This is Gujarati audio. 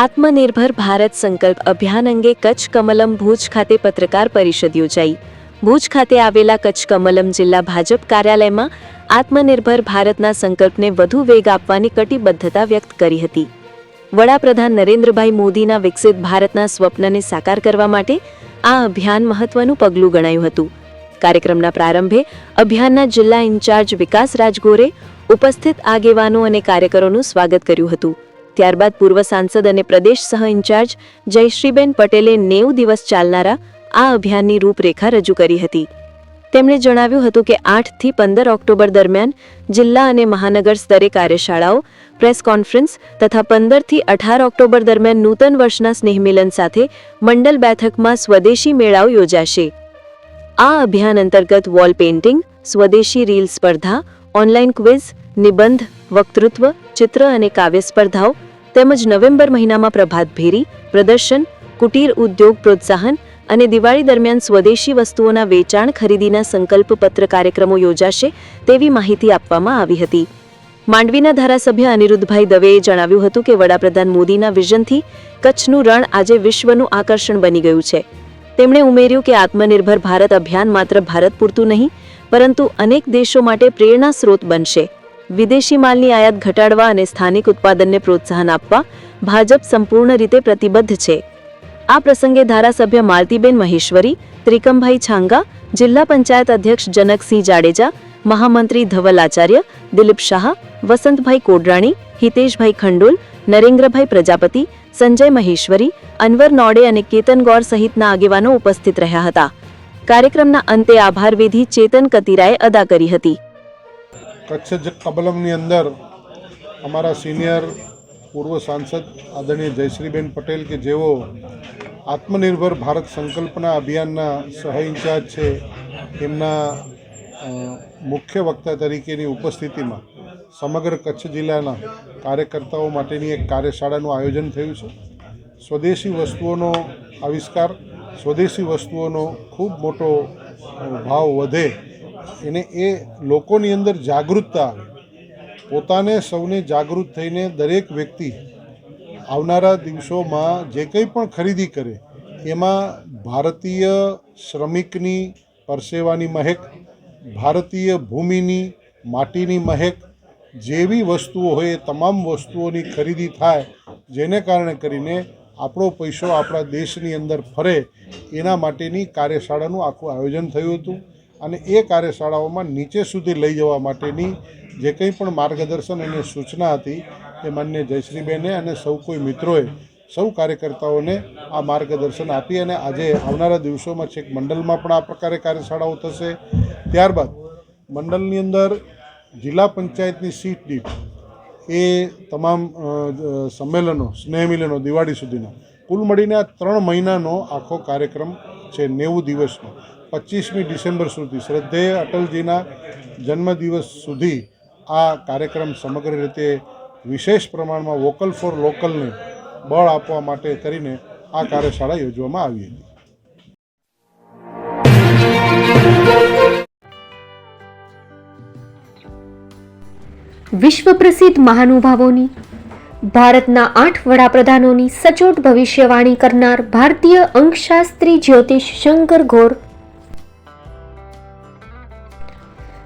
આત્મનિર્ભર ભારત સંકલ્પ અભિયાન અંગે કચ્છ કમલમ ભુજ ખાતે પત્રકાર પરિષદ યોજાઈ. ભુજ ખાતે આવેલા કચ્છ કમલમ જિલ્લા ભાજપ કાર્યાલયમાં આત્મનિર્ભર ભારતના સંકલ્પને વધુ વેગ આપવાની કટિબદ્ધતા વ્યક્ત કરી હતી. વડાપ્રધાન નરેન્દ્રભાઈ મોદીના વિકસિત ભારતના સ્વપ્નને સાકાર કરવા માટે આ અભિયાન મહત્વનું પગલું ગણાયું હતું. કાર્યક્રમના પ્રારંભે અભિયાનના જિલ્લા ઇન્ચાર્જ વિકાસ રાજગોરે ઉપસ્થિત આગેવાનો અને કાર્યકરોનું સ્વાગત કર્યું હતું. ત્યારબાદ પૂર્વ સાંસદ અને પ્રદેશ સહ ઇન્ચાર્જ જયશ્રીબેન પટેલે નેવું દિવસ ચાલનારા આ અભિયાનની રૂપરેખા રજૂ કરી હતી. તેમણે જણાવ્યું હતું કે આઠથી પંદર ઓક્ટોબર દરમિયાન જિલ્લા અને મહાનગર સ્તરે કાર્યશાળાઓ, પ્રેસ કોન્ફરન્સ તથા પંદરથી અઢાર ઓક્ટોબર દરમિયાન નૂતન વર્ષના સ્નેહમિલન સાથે મંડલ બેઠકમાં સ્વદેશી મેળાઓ યોજાશે. આ અભિયાન અંતર્ગત વોલ પેઇન્ટિંગ, સ્વદેશી રીલ સ્પર્ધા ઓનલાઈન ક્વિઝ, નિબંધ વક્તૃત્વ, ચિત્ર અને કાવ્ય સ્પર્ધાઓ તેમજ નવેમ્બર મહિનામાં પ્રભાત ભેરી, પ્રદર્શન, કુટીર ઉદ્યોગ પ્રોત્સાહન અને દિવાળી દરમિયાન સ્વદેશી વસ્તુઓના વેચાણ ખરીદીના સંકલ્પ પત્ર કાર્યક્રમો યોજાશે તેવી માહિતી આપવામાં આવી હતી. માંડવીના ધારાસભ્ય અનિરુદ્ધભાઈ દવેએ જણાવ્યું હતું કે વડાપ્રધાન મોદીના વિઝનથી કચ્છનું રણ આજે વિશ્વનું આકર્ષણ બની ગયું છે. તેમણે ઉમેર્યું કે આત્મનિર્ભર ભારત અભિયાન માત્ર ભારત પૂરતું નહીં, પરંતુ અનેક દેશો માટે પ્રેરણા સ્ત્રોત બનશે. વિદેશી માલની આયાત ઘટાડવા અને સ્થાનિક ઉત્પાદનને પ્રોત્સાહન આપવા ભાજપ સંપૂર્ણ રીતે પ્રતિબદ્ધ છે. આ પ્રસંગે ધારાસભ્ય માલતીબેન મહેશ્વરી, ત્રિકમભાઈ છાંગા, જિલ્લા પંચાયત અધ્યક્ષ જનકસિંહ જાડેજા, મહામંત્રી ધવલ આચાર્ય દિલીપ શાહ, વસંતભાઈ કોડરાણી, હિતેશભાઈ ખંડોલ, નરેન્દ્રભાઈ પ્રજાપતિ, સંજય મહેશ્વરી, અનવર નોડે અને કેતન ગોર સહિતના આગેવાનો ઉપસ્થિત રહ્યા હતા. કાર્યક્રમના અંતે આભારવિધિ ચેતન કતિરાએ અદા કરી હતી. કચ્છ જ કબલમની અંદર અમારા સિનિયર પૂર્વ સાંસદ આદરણીય જયશ્રીબેન પટેલ કે જેઓ આત્મનિર્ભર ભારત સંકલ્પના અભિયાનના સહ ઇન્ચાર્જ છે, એમના મુખ્ય વક્તા તરીકેની ઉપસ્થિતિમાં સમગ્ર કચ્છ જિલ્લાના કાર્યકર્તાઓ માટેની એક કાર્યશાળાનું આયોજન થયું છે. સ્વદેશી વસ્તુઓનો આવિષ્કાર, સ્વદેશી વસ્તુઓનો ખૂબ મોટો ભાવ વધે એને એ લોકોની અંદર જાગૃતતા આવે પોતાને સૌને જાગૃત થઈને દરેક વ્યક્તિ આવનારા દિવસોમાં જે કંઈ પણ ખરીદી કરે, એમાં ભારતીય શ્રમિકની પરસેવાની મહેક, ભારતીય ભૂમિની માટીની મહેક, જેવી વસ્તુઓ હોય એ તમામ વસ્તુઓની ખરીદી થાય, જેને કારણે કરીને આપણો પૈસો આપણા દેશની અંદર ફરે, એના માટેની કાર્યશાળાનું આખું આયોજન થયું હતું. અને એ કાર્યશાળાઓમાં નીચે સુધી લઈ જવા માટેની જે કંઈ પણ માર્ગદર્શન અને સૂચના હતી એ માન્ય જયશ્રીબેને અને સૌ કોઈ મિત્રોએ, સૌ કાર્યકર્તાઓને આ માર્ગદર્શન આપી અને આજે આવનારા દિવસોમાં છેક મંડળમાં પણ આ પ્રકારે કાર્યશાળાઓ થશે. ત્યારબાદ મંડળની અંદર જિલ્લા પંચાયતની સીટ દીઠ એ તમામ સંમેલનો, સ્નેહ મિલનો દિવાળી સુધીના, કુલ મળીને આ ત્રણ મહિનાનો આખો કાર્યક્રમ છે નેવું દિવસનો. પચીસમી ડિસેમ્બર સુધી શ્રદ્ધેય અટલજીના જન્મદિવસ સુધી આ કાર્યક્રમ સમગ્ર રીતે વિશેષ પ્રમાણમાં વોકલ ફોર લોકલને બળ આપવા માટે કરીને આ કાર્યશાળા યોજવામાં આવી હતી. વિશ્વ પ્રસિદ્ધ મહાનુભાવોની, ભારતના આઠ વડાપ્રધાનોની સચોટ ભવિષ્યવાણી કરનાર ભારતીય અંકશાસ્ત્રી જ્યોતિષ શંકર ઘોર